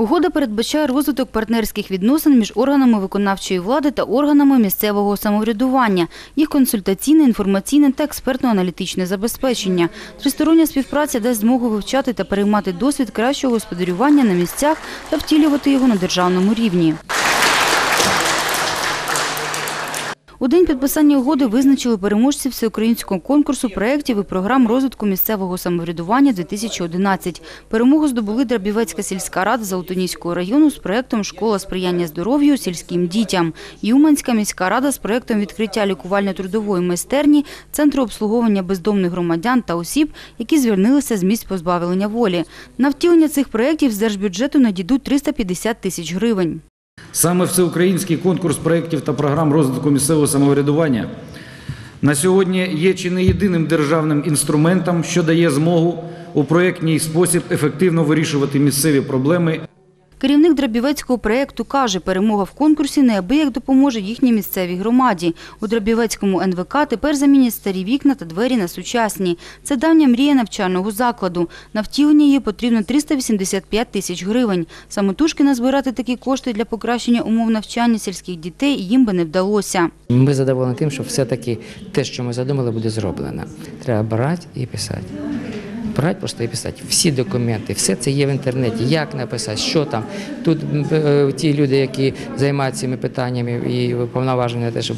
Угода передбачає розвиток партнерських відносин між органами виконавчої влади та органами місцевого самоврядування, їх консультаційне, інформаційне та експертно-аналітичне забезпечення. Тристороння співпраця дасть змогу вивчати та переймати досвід кращого господарювання на місцях та втілювати його на державному рівні. У день підписання угоди визначили переможців всеукраїнського конкурсу проєктів і програм розвитку місцевого самоврядування 2011. Перемогу здобули Драбівецька сільська рада Золотоніського району з проєктом «Школа сприяння здоров'ю сільським дітям», Юманська міська рада з проєктом відкриття лікувально-трудової майстерні, Центру обслуговування бездомних громадян та осіб, які звільнилися з місць позбавлення волі. На втілення цих проєктів з держбюджету надійдуть 350 тисяч гривень. Саме всеукраїнський конкурс проєктів та програм розвитку місцевого самоврядування на сьогодні є чи не єдиним державним інструментом, що дає змогу у проєктній спосіб ефективно вирішувати місцеві проблеми Керівник Драбівецького проєкту каже, перемога в конкурсі неабияк допоможе їхній місцевій громаді. У Драбівецькому НВК тепер замінять старі вікна та двері на сучасні. Це давня мрія навчального закладу. На втілення її потрібно 385 тисяч гривень. Самотужки назбирати такі кошти для покращення умов навчання сільських дітей їм би не вдалося. Ми задоволені тим, що все-таки те, що ми задумали, буде зроблено. Треба брати і писати. Брати просто і писати. Всі документи, все це є в інтернеті. Як написати, що там. Тут е, ті люди, які займаються цими питаннями і повноважені на те, щоб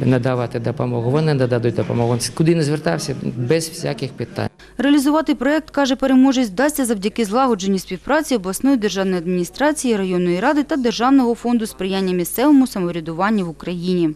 надавати допомогу, вони нададуть допомогу. Куди не звертався, без всяких питань. Реалізувати проєкт, каже переможець, вдасться завдяки злагодженій співпраці обласної державної адміністрації, районної ради та Державного фонду сприяння місцевому самоврядуванню в Україні.